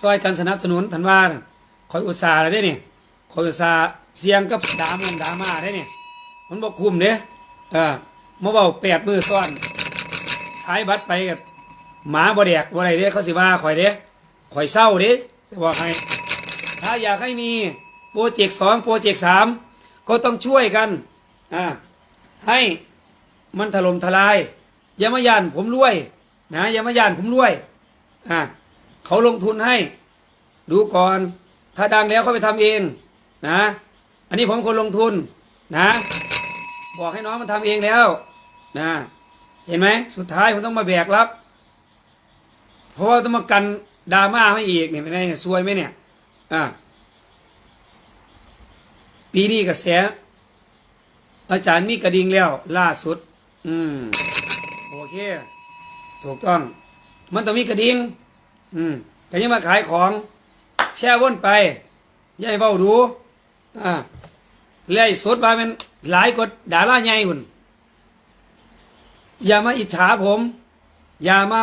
ซอยกันสนับสนุนทันว่าคอยอุตส่าห์ได้เนี่ยคอยอุตส่าห์เสียงกับดามันดามาได้เนี่ยมันบอกคุมเด้เออมาเบาแปดมือซ้อนขายบัตรไปกับหมาบ่แดกบ่อะไรเด้เขาสิว่าข่อยเด้ข่อยเศร้าเด้จะบอกให้ถ้าอยากให้มีโปรเจกต์สองโปรเจกต์สามก็ต้องช่วยกันอ่าให้มันถล่มทลายอย่ามาย่านผมรวย นะอย่ามาย่านผมรวยอ่า เขาลงทุนให้ ดูก่อน ถ้าดังแล้วเขาไปทำเองนะ อันนี้ผมคนลงทุนนะ บอกให้น้องมันทำเองแล้วนะ เห็นไหมสุดท้ายผมต้องมาแบกรับ เพราะว่าต้องมากันดราม่าให้อีกเนี่ยไม่ได้เนี่ยซวยไหมเนี่ยอ่าปีนี้กระแสอาจารย์มีกระดิ่งแล้ว ล่าสุด อืม โอเค ถูกต้อง มันต้องมีกระดิ่ง อืมแต่ยังมาขายของ แช่วนไปย่าให้เบาดูอ่าไล่สดมาเป็นหลายกดดาราใหญ่หุ่นอย่ามาอิจฉาผม อย่ามา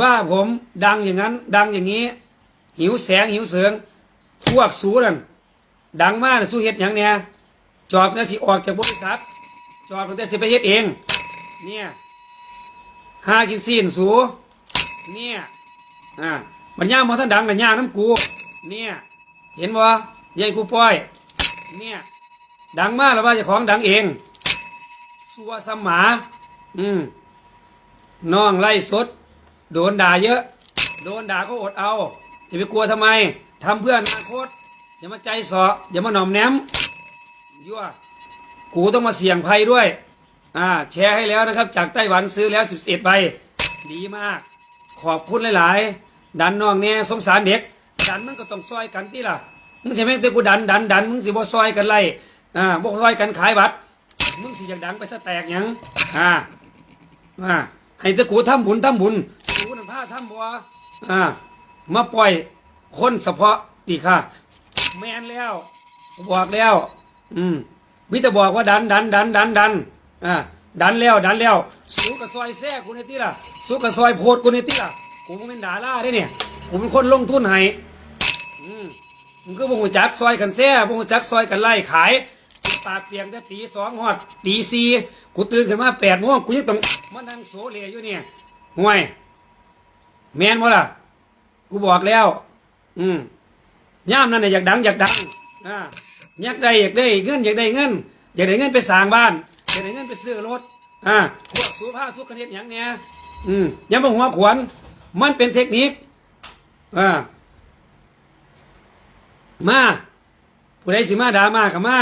ว่าผมดังอย่างนั้น ดังอย่างนี้ หิวแสงหิวเสืองพวกสูนั่นดังมากนะสู้เฮ็ดอย่างเนี้ยจอบนั่สิออกจากบริษัทจอบตั้งแต่สิไปเฮ็ดเอง เนี่ยหากินซีนสูเนี่ย อ่ามันย่ามพอท่านดังแต่ย่าน้ำกู เนี่ย เห็นบ่ยายกูป้อย เนี่ย ดังมากแล้วว่าเจะของดังเองสัวสมหาอืมน้องไล่สด โดนด่าเยอะ โดนด่าเขาอดเอาจะไปกลัวทำไมทำเพื่ออนาคตอย่ามาใจสาะอย่ามาหน่อมแนมยั่วกูต้องมาเสี่ยงภัยด้วย อ่า แชร์ให้แล้วนะครับ จากไต้หวันซื้อแล้ว 11ใบดีมาก ขอบคุณหลายๆ ดันน้องเนี่ยสงสารเด็ก ดันมันก็ต้องซอยกันที่ล่ะมึงใช่ไหมเด็กกูดันดันดันมึงสิบ่ซอยกันไล่อ่าบ่ซอยกันขายบัตรมึงสิอยากดังไปซะแตกยังอ่าอ่าให้แตะกูทำบุญทำบุญสูนผ้าทำบัวอ่ามาปล่อยคนเฉพาะตีค่ะ แมนแล้วบอกแล้ว อืมมิต่บอกว่าดันดันดันดันดันอ่า ดันแล้วดันแล้วสู้กับซอยแซ่กูในที่ล่ะสู้กับซอยโพดกูในที่ล่ะกูเป็นดาราได้เนี่ยกูเป็นคนลงทุนให้อืมมึงก็บ่งจักซอยกันแซ่บ่งจักซอยกันไล่ขายปากเปียงแต่ตีสองหอดตีสี่กูตื่นขึ้นมาแปดโมงกูยังต้องมานั่งโซเลอยู่เนี่ยห่วยแมนบ่ล่ะกูบอกแล้ว อืมย่ามนั่นน่ะอยากดังอยากดังอ่าอยากได้อยากได้เงินอยากได้เงินอยากได้เงินไปสร้างบ้าน อยากได้เงินไปซื้อรถอ่าพวกสูภาพสุขเนตอย่างเนี้ยอืมอยังบ่หัวขวนมันเป็นเทคนิคอ่ามาผู้ใดสิมาด่ามากับมา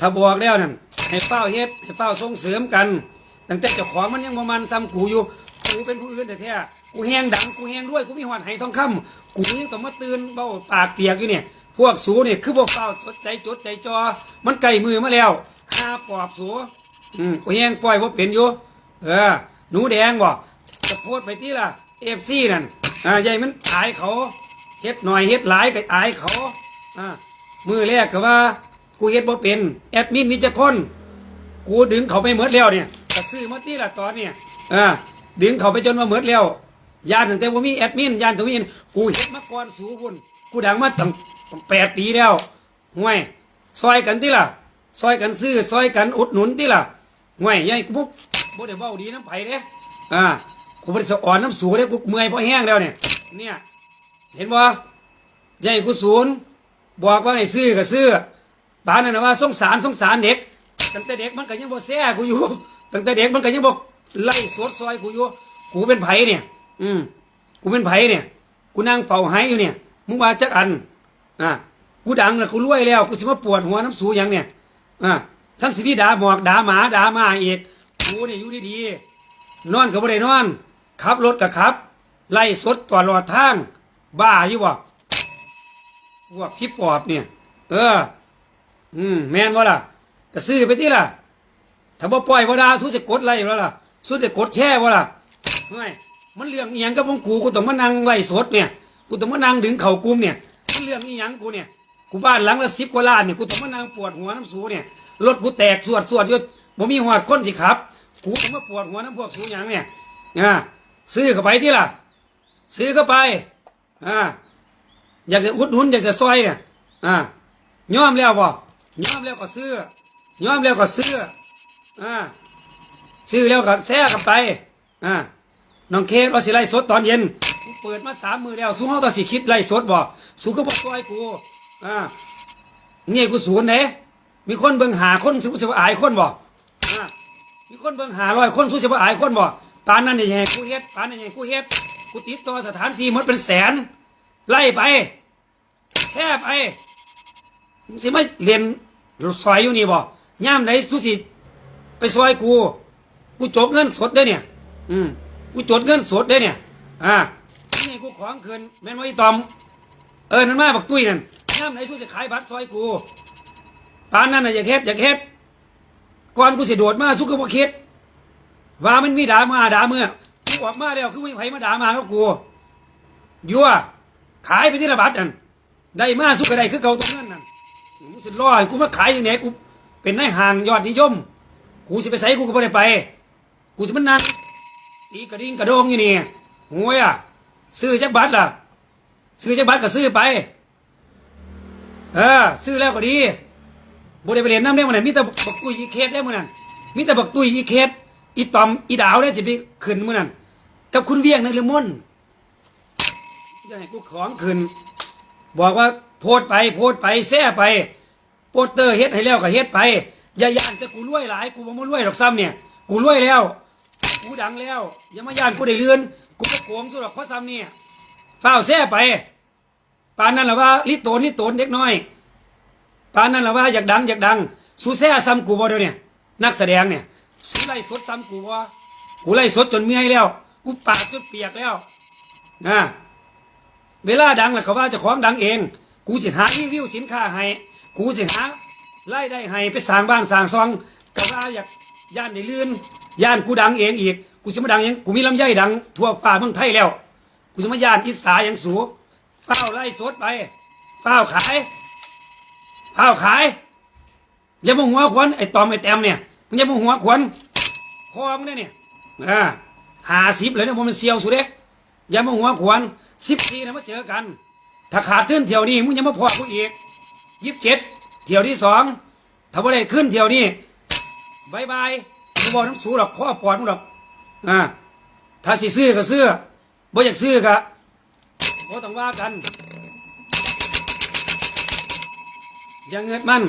ถ้าบอกแล้วนั่นให้เฝ้าเฮ็ดให้เฝ้าส่งเสริมกันตั้งแต่เจ้าของมันยังบ่มันซ้ำกูอยู่กูเป็นผู้อื่นแต่แท้ๆกูแห้งดังกูแห้งด้วยกูมีหอดไหทองคำกูยังต้องมาตื่นเบ้าปากเปียกอยู่เนี่ยพวกสูเนี่ยคือบ่เฝ้าจดใจจดใจจอมันไกลมือมาแล้วหาปอบสู อืมกูแห้งปล่อยบ่เป็นอยู่ เออ หนูแดงบ่จะโพดไปที่ล่ะ FC นั่น อ่าใหญ่มันอายเขา เฮ็ดหน่อยเฮ็ดหลายก็อายเขา อ่า มือแรกก็ว่า กูเฮ็ดบ่เป็น แอดมินมีจักคน กูดึงเขาไปเหมือดแล้วเนี่ยก็ซื้อมาตีละตอนเนี่ยอ่า ดึงเขาไปจนว่าเหมือดแล้ว ยานตั้งแต่ว่ามีแอดมิน ยานตั้งมีกูเฮ็ดมาก่อนสูบุญกูดังมาตั้งแปดปีแล้วห่วย ซอยกันติล่ะ ซอยกันซื้อ ซอยกันอุดหนุนติล่ะ ห่วยยัยกูปุ๊บบ่ได้เว้าดีน้ำไผเด้อ่ากูบ่ได้สะอ่อนน้ำสูเด้กูเมื่อยเพราะแห้งแล้วเนี่ยเนี่ยเห็นบ่ยัยกูศูนย์บอกว่าให้ซื้อก็ซื้อปานนั้นนะว่าสงสารสงสารเด็กตั้งแต่เด็กมันก็ยังบ่แซ่กูอยู่ตั้งแต่เด็กมันก็ยังบ่ไล่สวดซอยกูอยู่กูเป็นไผเนี่ย อืมกูเป็นไผเนี่ย กูนั่งเฝ้าไห้อยู่เนี่ยมึงว่าจักอันอะกูดังแล้วกูรวยแล้วกูสิมาปวดหัวน้ำสูหยังเนี่ยอะ ทั้งสิพี่ด่าหมอกด่าหมาด่าหมาอีกกูเนี่ยอยู่ดีๆนอนก็บ่ได้นอนขับรถก็ขับ ไล่สดตลอดทาง บ้าอยู่บ่พวกพี่ปอบเนี่ย เออ อืมแมนบ่ล่ะก็ซื้อไปที่ล่ะ ถ้าบ่ปล่อยบ่ดาสู้จะกดไล่แล้วล่ะสู้จะกดแช่บ่ล่ะเฮ้ยมันเรื่องอีหยังกับของกูกูต้องมานั่งไล่สดเนี่ยกูต้องมานั่งดึงเข่ากุมเนี่ยมันเรื่องอีหยังกูเนี่ยกูบ้านหลังละสิบกว่าล้านเนี่ยกูต้องมานั่งปวดหัวน้ำสูเนี่ย รถกูแตกสวดสวดอยู่บ่มีหัวก้นสิครับกูต้องมาปวดหัวน้ำพวกสูหยังเนี่ยอ่าซื้อเข้าไปที่ล่ะ ซื้อเข้าไปอ่าอยากจะอุดหนุนอยากจะซอยเนี่ยอ่ายอมแล้วบ่ยอมแล้วก็ซื้อยอมแล้วก็ซื้ออ่าซื้อแล้วก็แซ่กันไปอ่าน้องเคสว่าสิไล่สดตอนเย็นกูเปิดมาสามมือแล้วสู้เฮาต้อสิคิดไล่สดบ่สู้ก็บ่ซอยกูอ่าเนี่กูศูนย์เด้ มีคนเบิ่งหาคนสู้สิบอายคนบ่มีคนเบิ่งหาร้อยคนสู้สิบอายคนบ่ปานนั้นนี่แห่กูเฮ็ดปานนั้นแห่กูเฮ็ดกูติดต่อสถานที่หมดเป็นแสน ไล่ไป แช่ไปสิไม่เรียนซอยอยู่นี่บ่ย่ามไหนสุสิไปซอยกู กูจดเงินสดได้เนี่ย อืมกูจดเงินสดได้เนี่ย อ่านี่กูของคืนแม่นว่าอีตอม เออนั่นมาบอกตุ้ยนั่นย่ามไหนสุสิขายบัตรซอยกู ปานนั้นน่ะอย่าเฮ็ดอย่าเฮ็ดก่อนกูสิโดดมาสุก็บ่คิดว่ามันมีด่ามาด่าเมื่อกูออกมาแล้วคือไม่ไผมาด่ามากับกูยั่วขายไปที่ระบาดนั่นได้มาสุกกระไดคือเก่าตรงนั้นนั่นมึงสิรอกูมาขายยังไงกูเป็นนายห่างยอดนิยม กูสิไปใส่กูก็ไม่ได้ไป กูจะมันนั่งตีกระดิ่งกระโดงอยู่นี่หวยอะซื้อจักบัตรล่ะซื้อจักบัตรก็ซื้อไป เออ ซื้อแล้วก็ดี บุได้ไปเรียนน้ำได้มันนั่นมีแต่บักตุยอีเคสได้มันนั่นมีแต่บักตุยอีเคสอีตอมอีดาวได้สิไปขึ้นมันนั่นกับคุณเวียงในเรือมนจะให้กูของขึ้น บอกว่าโพดไปโพดไปแซ่ไปโปสเตอร์เฮ็ดให้แล้วก็เฮ็ดไปอย่าย่านแต่กูรวยหลายกูบ่มารวยหรอกซ้ำเนี่ยกูรวยแล้ว กูดังแล้ว อย่ามาย่านกูได้เลื่อนกูก็โกงสุดหรอกเพราะซ้ำเนี่ยฝ้าแซ่ไปปานนั้นละว่าลิโตนลิโตนเด็กน้อย ปานนั้นละว่าอยากดังอยากดังสูแซ่ซ้ำกูบ่เดี๋ยวเนี่ยนักแสดงเนี่ยสูไล่สดซ้ำกูบ่กูไล่สดจนเมื่อยแล้ว กูปากจนเปียกแล้วนะเวลาดังแหละเขาว่าจะของดังเอง กูจะหารีวิวสินค้าให้กูจะหาไล่ได้ให้ไปสร้างบ้านสร้างซองก็ว่าอยากย่านได้ลื่นย่านกูดังเองอีกกูจะมาดังเองกูมีลำไยดัง ทั่วป่าเมืองไทยแล้ว กูจะมาย่านอิสาอย่างสูเฝ้าไล่สดไปเฝ้าขาย เฝ้าขาย อย่ามาหัวขวัญไอ้ตอมไอ้แต้มเนี่ยมึงอย่ามาหัวขวัญพอมึงเนี่ยเนี่ยอ่าหาสิบเลยเนี่ยมันเซียวสุดเด้อย่ามาหัวขวนสิบปีนะมาเจอกัน ถ้าขาดขึ้นเที่ยวนี้มึงย่ามาพอกูอีกยี่สิบเจ็ดเที่ยวที่สองถ้าบ่ได้ขึ้นเที่ยวนี้บายบายกูบอกน้ำสูหรอกข้อปอดมึงหรอกอ่าถ้าสิซื้อก็ซื้อบ่อยากซื้อก็บ่ต้องว่ากัน อย่าเงินมัน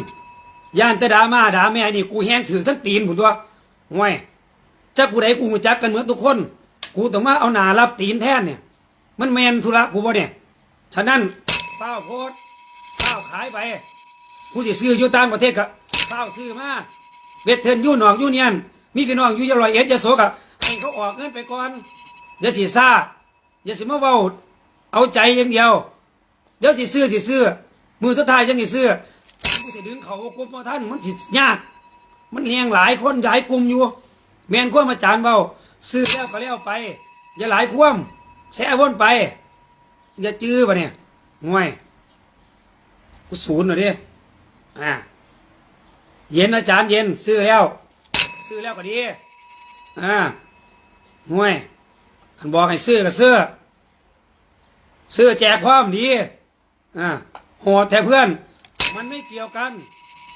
ย่านแต่ดาม่าด่าแม่นี่กูแห้งถือทั้งตีนผมตัวห่วยจักกูใดกูหูจักกันเหมือนทุกคน กูต้องมาเอาหนารับตีนแทนเนี่ย มันแมนธุระกูบ่เนี่ย ฉะนั้นเฝ้าโพดเฝ้าขายไป กูสิซื้ออยู่ตางประเทศก็เฝ้าซื้อมาเวทเทินยู่หนอกอยู่เนียน มีพี่น้องอยู่ยะลอยเอ็ดยะโสกะให้เขาออกเงินไปก่อนอย่าสิซ่าอย่าสิมาเว้าเอาใจอย่างเดียวเดี๋ยวสิซื้อสิซื้อมือสุดท้ายยังสิซื้อ สิดึงเขากลุ่มมาท่านมันสิยาก มันเลี้ยงหลายคนหลายกลุ่มอยู่ แมนความอาจารย์เบาซื้อแล้วก็แล้วไป อย่าหลายความแช่วนไป อย่าจื้อปะเนี่ยง่วยกูศูนย์หน่อยดิอ่าเย็นอาจารย์เย็น ซื้อแล้ว ซื้อแล้วก็ดีอ่าง่วยขันบอกให้ซื้อก็ซื้อซื้อแจกพร้อมดีอ่าโหดแท้เพื่อน มันไม่เกี่ยวกัน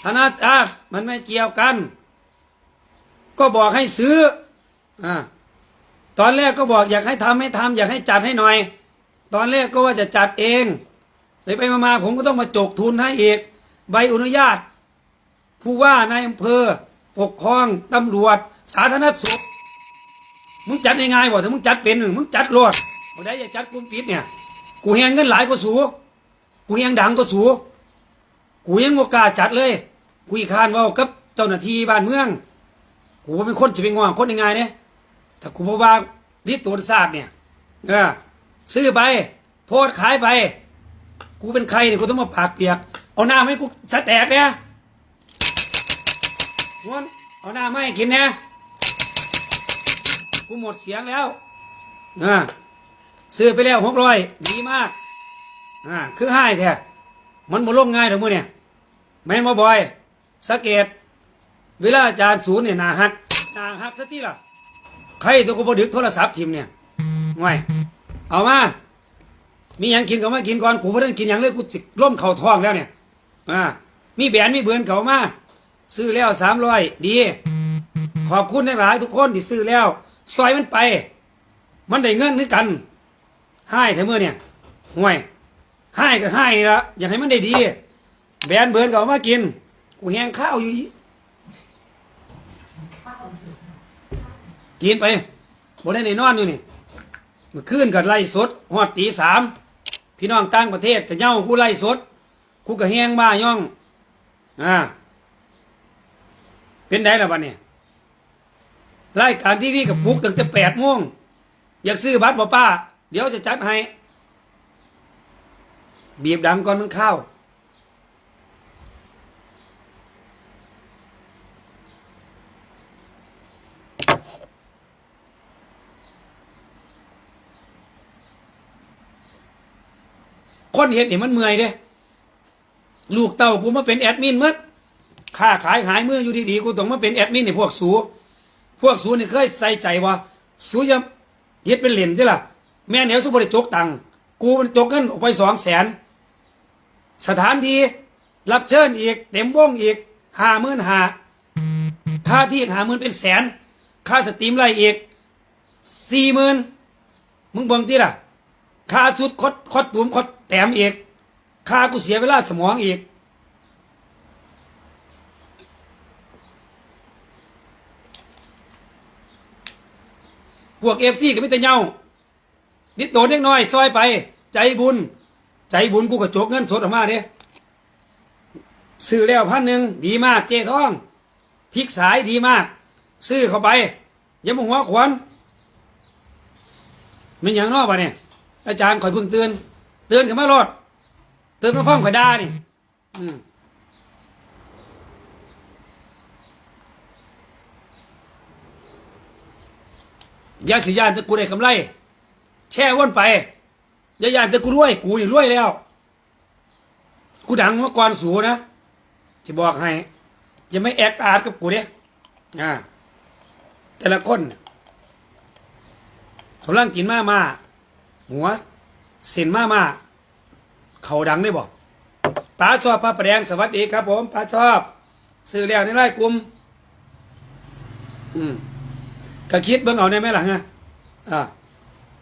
ธนาคารมันไม่เกี่ยวกัน ก็บอกให้ซื้ออ่าตอนแรกก็บอกอยากให้ทำให้ทำอยากให้จัดให้หน่อย ตอนแรกก็ว่าจะจัดเองไปไปมาผมก็ต้องมาจกทุนให้เอกใบอนุญาต ผู้ว่านายอำเภอ ปกครองตำรวจ สาธารณสุขมึงจัดง่ายๆบ่ถ้ามึงจัดเป็นมึงจัดรวดบ่ได้จะจัดกุมปิดเนี่ย กูแหงเงินหลายก็สู กูแหงดังก็สู กูยังโอกล้าจัดเลย กูอีกคานว่ากับเจ้าหน้าที่บ้านเมือง กูเป็นคนจะไปงอคนยังไงเนี่ยถ้ากูบอกว่าลิตรตัวศาสตร์เนี่ยเออซื้อไป โพดขายไป กูเป็นใครเนี่ยกูต้องมาปากเปียก เอาหน้าให้กูสะแตกเนี่ยนวลเอาหน้าไมาให้กินเนี่ยกูหมดเสียงแล้วอ่าซื้อไปแล้วหกร้อยดีมากอ่าคือให้แท้มันบ่ลงง่ายเด้อมื้อเนี่ย แม่นบ่บ่อยสังเกต เวลาอาจารย์ศูนย์เนี่ยนาฮักนาฮักซะติล่ะ ใครตัวก็บ่ดึกโทรศัพท์ทิมเนี่ยง่วยเอามา มีหยังกินก็มากินก่อนกูไม่ได้กินหยังเลยกูสิล่มเข่าท้องแล้วเนี่ยอ่ามีแบนมีเบือนเขามาซื้อแล้วสามร้อยดี ขอบคุณหลายทุกคนที่ซื้อแล้วซอยมันไป มันได้เงินคือกันให้เถอะมือเนี่ยห่วยให้ก็ให้ละอยากให้มันได้ดี แบนเบือนเขามากิน กูแห้งข้าวอยู่ กินไปบ่ได้ในนอนอยู่นี่มื่อคืนกันไล่สดหอดตีสามพี่น้องต่างประเทศแต่เย้ากูไล่สดกูก็แห้งบ้าย่องอ่าเป็นไงล่ะบัดเนี่ยรายการทีวีกับปุกตั้งแต่แปดโมงอยากซื้อบัตรบ่ป้า เดี๋ยวจะจัดให้ บีบดังก่อนมันเข้า คนเห็นเนี่ยมันเมื่อยเด้ลูกเต่ากูมาเป็นแอดมินมัดค่าขายหายมืออยู่ดีๆกูต้องมาเป็นแอดมินในพวกสูพวกสูนี่เคยใส่ใจว่าสูจะเฮ็ดเป็นเหรียญได้ล่ะ แม่เหนียวสุบริจกตังกูมันจกเงินออกไปสองแสนสถานที่รับเชิญอีก เต็มวงอีกห้าหมื่นห้าค่าที่หาหมื่นเป็นแสน ค่าสตรีมไล่อีกสี่หมื่นมึงเบิ่งที่ล่ะ ค่าสุดคดคดตูมคดแต้มอีกค่ากูเสียเวลาสมองอีก พวกเอฟซีก็ไม่แต่เงานิดโตนิดน้อย ซอยไป ใจบุญ ใจบุญกูก็โจกเงินสดออกมาเด้ซื้อแล้วพันหนึ่งดีมากเจ๊ท้องพริกสายดีมาก ซื้อเข้าไปอย่ามาหัวขวนมันอย่างนอกปะเนี่ย อาจารย์ข่อยเพิ่งเตือนเตือนขึ้นมาโลดเตือนมาฟังข่อยด่านี่อืมย่าสิยานแต่กูได้กำไร แช่วนไปยายานแต่กูรวย กูนี่รวยแล้ว กูดังเมาก่อนสูนะจะบอกให้ย่าไม่แอกอาดกับกูเด้อ่าแต่ละคนกำลังกินมามา หัวเส้นมามาเขาดังได้บอกป้าชอบป้าประแดงสวัสดีครับ ผมป้าชอบซื้อแล้วในไร่กลุ่มอืมก็คิดเบิ่งเอาได้ไหมล่ะฮะอ่า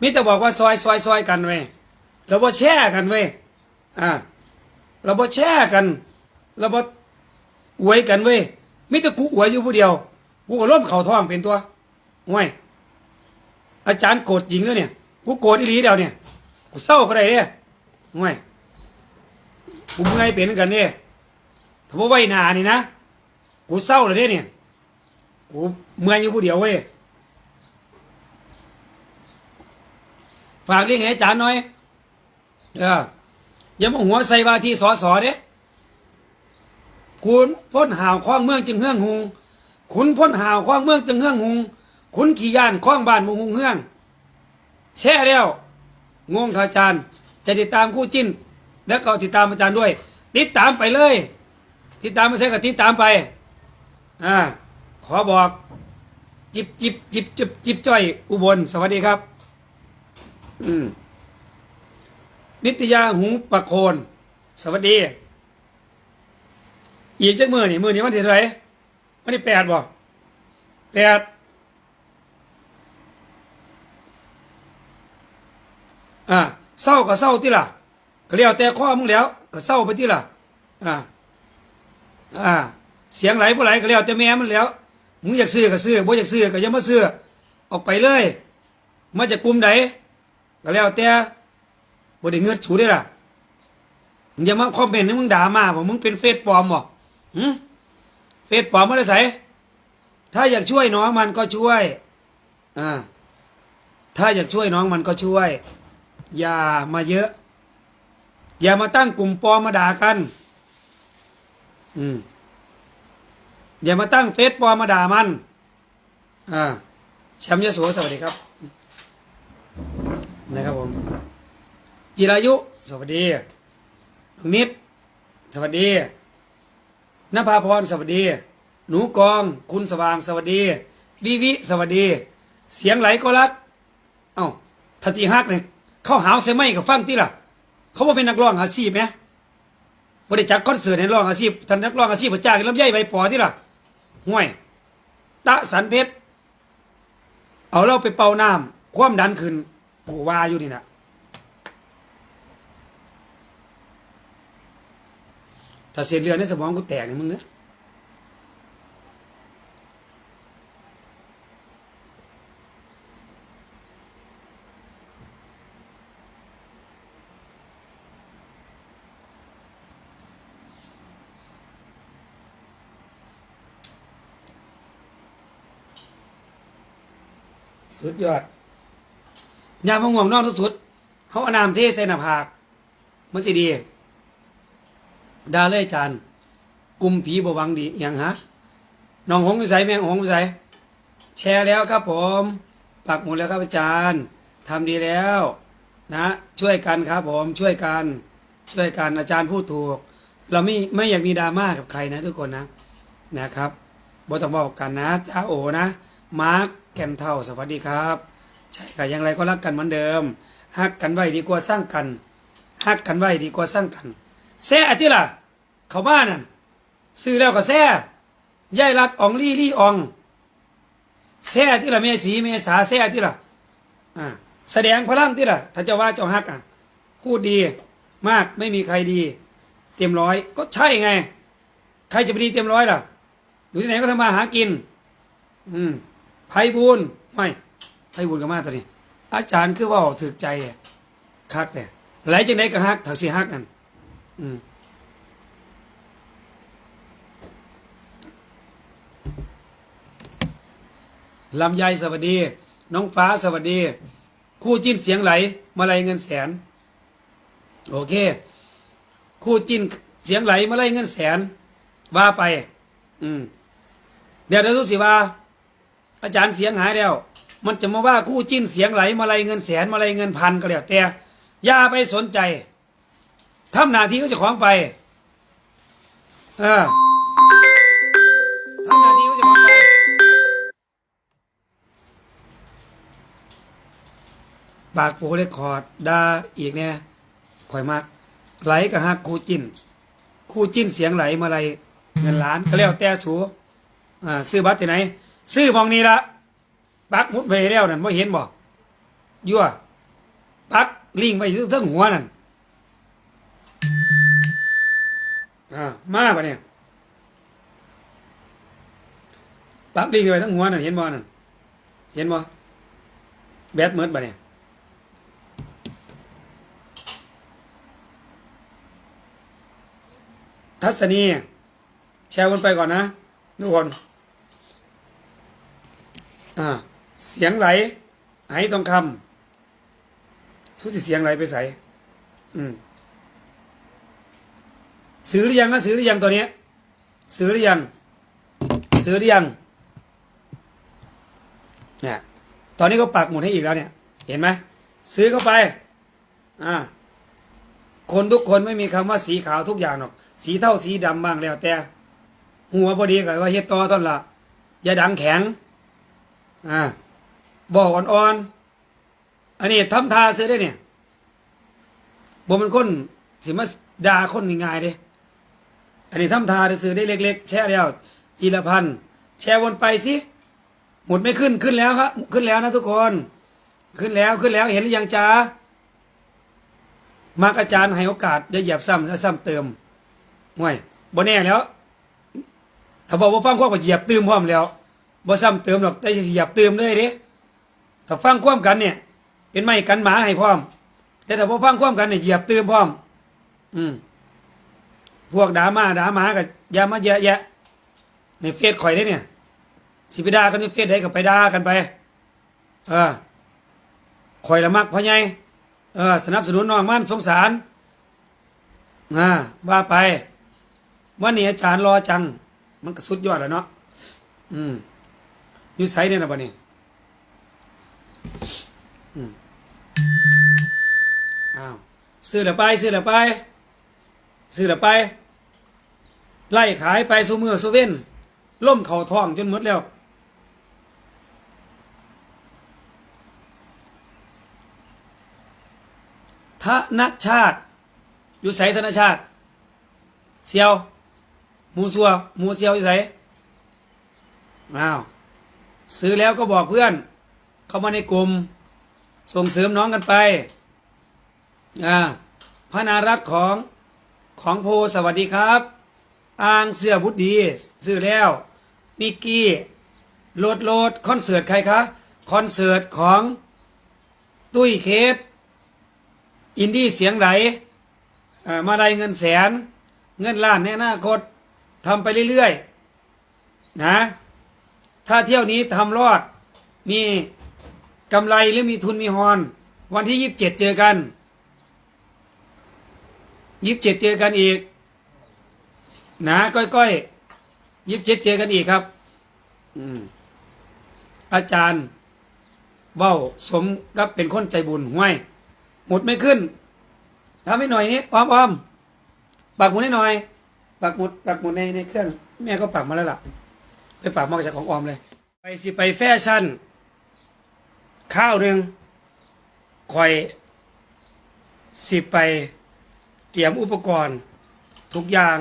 มิแต่บอกว่าซอยซอยซอยกันเว้ยเราบ่แช่กันเว้ยอ่าเราบ่แช่กันเราบ่อวยกันเว้ยมิแต่กูอวยอยู่ผู้เดียว กูก็ล้มเข่าท้องเป็นตัวห่วยอาจารย์โกรธจริงแล้วเนี่ย กูโกรธอีหลีเดียวเนี่ยกูเศร้าก็ได้เนี่ยห่วยกูเมื่อยเป็นกันเนี่ยถ้าว่าไว้หนานี่นะกูเศร้าเลยเนี่ยกูเมื่อยอยู่ผู้เดียวเว้ยฝากเรียกให้อาจารย์หน่อยเอออย่ามาหัวใส่บาทีสอสอเด้คุณพ้นห่าวคล้องเมืองจึงเฮืองหุงขุนพ้นห่าวคล้องเมืองจึงเฮืองหุงขุนขี่ยานคล้องบ้านมุงหุงเฮือง แช่แล้วงงค่ะอาจารย์ จะติดตามคู่จิ้น แล้วก็ติดตามอาจารย์ด้วย ติดตามไปเลย ติดตามไม่ใช่ก็ติดตามไปอ่าขอบอก จิบจิบจิบจิบจิบจ้อย อุบล สวัสดีครับ อืมนิตยาหุงประโคน สวัสดี อีกจักมือนี่มือนี่วันที่เท่าไหร่วันที่แปดบ่แปด อ่าเศร้าก็เศร้าที่ล่ะก็เลี้ยวแต่ข้อมึงแล้ว ก็เศร้าไปที่ล่ะอ่าอ่า เสียงไหลบ่ไหลก็เลี้ยวแต่แม่มันแล้วมึงอยากซื้อก็ซื้อบ่อยากซื้อก็ย่ามาซื้อออกไปเลย มาจากกลุ่มใดก็แล้วแต่บ่ได้เงินสูได้ล่ะมึงอย่ามาคอมเมนต์ให้มึงด่ามาบอกมึงเป็นเฟซปลอมบ่หืมเฟซปลอมไม่ได้ใส่ถ้าอยากช่วยน้องมันก็ช่วย อ่า ถ้าอยากช่วยน้องมันก็ช่วย อย่ามาเยอะ อย่ามาตั้งกลุ่มปลอมมาด่ากัน อืมอย่ามาตั้งเฟซปลอมมาด่ามัน อ่าแชมป์ยโสสวัสดีครับ นะครับผม จิรายุ สวัสดีน้องนิด สวัสดีนภาพร สวัสดี หนูกอง คุณสว่าง สวัสดี วิวิ สวัสดี เสียงไหลก็รัก เอ้าทัจิฮักเนี่ย เขาหาวใส่ไม้กับฟังที่ล่ะ เขาบ่เป็นนักร้องอาชีพไหมบ่ได้จัดคอนเสิร์ตให้ร้องอาชีพท่านนักร้องอาชีพระจ้างลำไยใบปอที่ล่ะห่วย ตะสันเพชรเอาเราไปเป่าน้ำความดันขึ้นกูว่าอยู่นี่นะถ้าเสียเลือในสมองกูแตกนี่มึงเนี่ย สุดยอดยามมะง่วงนอนที่สุดเขาเอาน้ำเทใส่หน้าผากมันสิดี ดาเลยอาจารย์กลุ่มผีบวังดีอย่างฮะน้องหงส์วิสัยแม่งหงส์วิสัยแชร์แล้วครับผมปักหมุดแล้วครับอาจารย์ทำดีแล้ว นะ ช่วยกันครับผมช่วยกัน ช่วยกันอาจารย์พูดถูก เราไม่ไม่อยากมีดราม่ากับใครนะทุกคนนะนะครับบอต้องบอกกันนะจ้าโอนะ มาร์คแกมเท่าสวัสดีครับ ใช่ค่ะอย่างไรก็รักกันเหมือนเดิมฮักกันไว้ดีกว่าสร้างกันฮักกันไว้ดีกว่าสร้างกันแซ่ที่ล่ะ เขาบ้านนั่นซื้อแล้วก็แซ่ยายรัดอองลี่ลี่อองแซ่ที่ล่ะเมสีเมษาแซ่ที่ล่ะอ่าแสดงพลังที่ล่ะถ้าเจ้าว่าเจ้าฮักอะพูดดีมากไม่มีใครดี เต็มร้อยก็ใช่ไง ใครจะไปดีเต็มร้อยล่ะ อยู่ที่ไหนก็ทำมาหากิน อืม ไพบูลไม่ไพบูลย์ก็มาตอนนี้ อาจารย์คือว่าถึกใจคักแต่ไหลจังไดก็ฮักถักสิฮักกันอืมลำไยสวัสดี น้องฟ้าสวัสดี คู่จิ้นเสียงไหล มาลัยเงินแสน โอเค คู่จิ้นเสียงไหล มาลัยเงินแสน ว่าไป อืมเดี๋ยวเดี๋ยวทุกสิว่า อาจารย์เสียงหายแล้ว มันจะมาว่าคู่จิ้นเสียงไหลมาลัยเงินแสนมาลัยเงินพันก็แล้วแต่อย่าไปสนใจทำหน้าที่ก็จะของไป เออทำหน้าที่ก็จะของไป ปากโปเลคคอร์ดดาอีกเนี่ยข่อยมาก ไหลกับฮักคู่จิ้น คู่จิ้นเสียงไหลมาลัยเงินล้านก็แล้วแต่สูอ่าซื้อบัตรที่ไหน ซื้อมองนี้ละปักมุดไปแล้วนั่นไม่เห็นบอกยั่วปักลิงไปอยู่เทั้งหัวนั่นอ่ามาปะเนี่ยปักลิงไปทั้งหัวนั่นเห็นบ่นั่นเห็นบ่แบดเมิดปะเนี่ยทัศนีแชร์กันไปก่อนนะทุกคน อ่าเสียงไหลไหทองคำทุกสิเสียงไหลไปใส่อืมซื้อหรือยังนะซื้อหรือยังตัวเนี้ยซื้อหรือยังซื้อหรือยังเนี่ยตอนนี้เขาปักหมุดให้อีกแล้วเนี่ย เห็นไหมซื้อเข้าไปอ่าคนทุกคนไม่มีคำว่าสีขาวทุกอย่างหรอก สีเท่าสีดำบ้างแล้วแต่ หัวพอดีกับว่าเฮ็ดต่อต้นละอย่าดังแข็ง อ่าบอกอ่อนๆอันนี้ทำทาซื้อได้เนี่ยบ่มันคนสิมาด่าคนง่ายๆเด้อันนี้ทำทาซื้อได้เล็ก ๆ แช่แล้วจีละพันแชร์วนไปสิหมดไม่ขึ้นขึ้นแล้วครับขึ้นแล้วนะทุกคน ขึ้นแล้วขึ้นแล้วเห็นหรือยังจ้ามักอาจารย์ให้โอกาสอย่าเหยียบซ้ำและซ้ำเติมห่วยบ่แน่แล้ว ถ้าบอกว่าฟังความก็เหยียบเติมพร้อมแล้ว บ่ซ้ำเติมหรอกแต่เหยียบเติมเลยเด้ถ้าฟังความกันเนี่ย เป็นไม้กันหมาให้พร้อม แต่ถ้าบ่ฟังความกันเนี่ยหยียบเติมพร้อม อืมพวกด่ามาด่าหมากับยามาเยอะแยะในเฟซข่อยได้เนี่ยสิไปด่ากันในเฟซได้ก็ไปด่ากันไป เออข่อยละมักพ่อใหญ่เออสนับสนุนน้องมั่นสงสารอ่าว่าไปวันนี้อาจารย์รอจัง มันก็สุดยอดแล้วเนาะอืม อยู่ไสเนี่ยนะบัดนี้อืมอ้าวซื้อละไปซื้อละไปซื้อละไป ไล่ขายไปสูมือสูเว้นล่มเข่าท้องจนหมดแล้วธนชาติอยู่ไสธนชาติ เซียวหมูซัวหมูเซียวอยู่ไสอ้าว ซื้อแล้วก็บอกเพื่อน เข้ามาในกลุ่ม ส่งเสริมน้องกันไปอ่าพระนารัตของของโพสวัสดีครับ อ่างเสื้อบุตรดีซื้อแล้วมิกกี้โหลดโหลดคอนเสิร์ตใครคะคอนเสิร์ตของตุ้ยเคสอินดี้เสียงไหลเอ่อมาได้เงินแสน เงินล้านในอนาคตทำไปเรื่อยๆ นะ ถ้าเที่ยวนี้ทำรอด มีกำไรหรือมีทุนมีฮอน วันที่ยี่สิบเจ็ดเจอกันยี่สิบเจ็ดเจอกันอีกนะก้อยๆยี่สิบเจ็ดเจอกันอีกครับ อืมอาจารย์เบ้าสมกับเป็นคนใจบุญห้วยหมุดไม่ขึ้นทำให้หน่อยนี้อ้อมอ้อมปักหมุดให้หน่อยปักหมุดปักหมุดในในเครื่อง แม่ก็ปักมาแล้วล่ะ ไปปักมาจากของออมเลย ไปสิไปแฟชั่น ข้าวหนึ่งคอยสิไปเตรียมอุปกรณ์ทุกอย่าง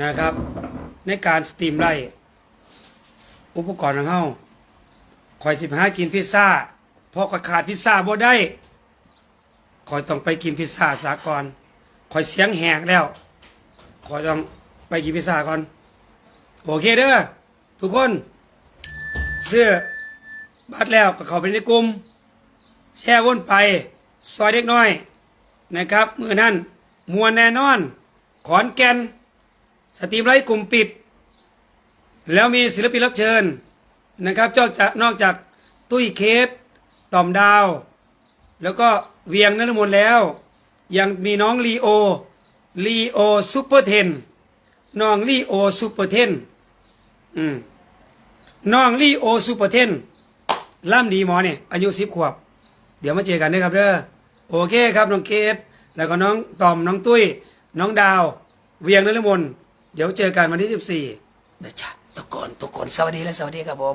นะครับ ในการสตรีมไล่อุปกรณ์ของเฮาคอยสิบห้ากินพิซซ่าเพระขาดพิซซ่าบ่ได้คอยต้องไปกินพิซซ่าสากอนคอยเสียงแหกแล้วคอยต้องไปกินพิซซ่าก่อน โอเคเด้อ ทุกคนเสื้อบัตรแล้วก็เข้าไปในกลุ่มแช่วนไป ซอยเด็กน้อย นะครับ มือนั้นมวลแน่นอน ขอนแก่นสตรีมไลฟ์กลุ่มปิด แล้วมีศิลปินรับเชิญนะครับนอกจากนอกจากตุ้ยเคสต่อมดาว แล้วก็เวียงนรมนแล้ว ยังมีน้องลีโอลีโอซูเปอร์เทนน้องลีโอซูเปอร์เทนอืม น้องลีโอซูเปอร์เทนล่ำดีหมอเนี่ยอายุสิบขวบ เดี๋ยวมาเจอกันนะครับเด้อโอเคครับน้องเกดแล้วก็น้องตอมน้องตุ้ย น้องดาว เวียงนรมนเดี๋ยวเจอกันวันที่สิบสี่นะจ๊ะทุกคนทุกคนสวัสดีและสวัสดีครับผม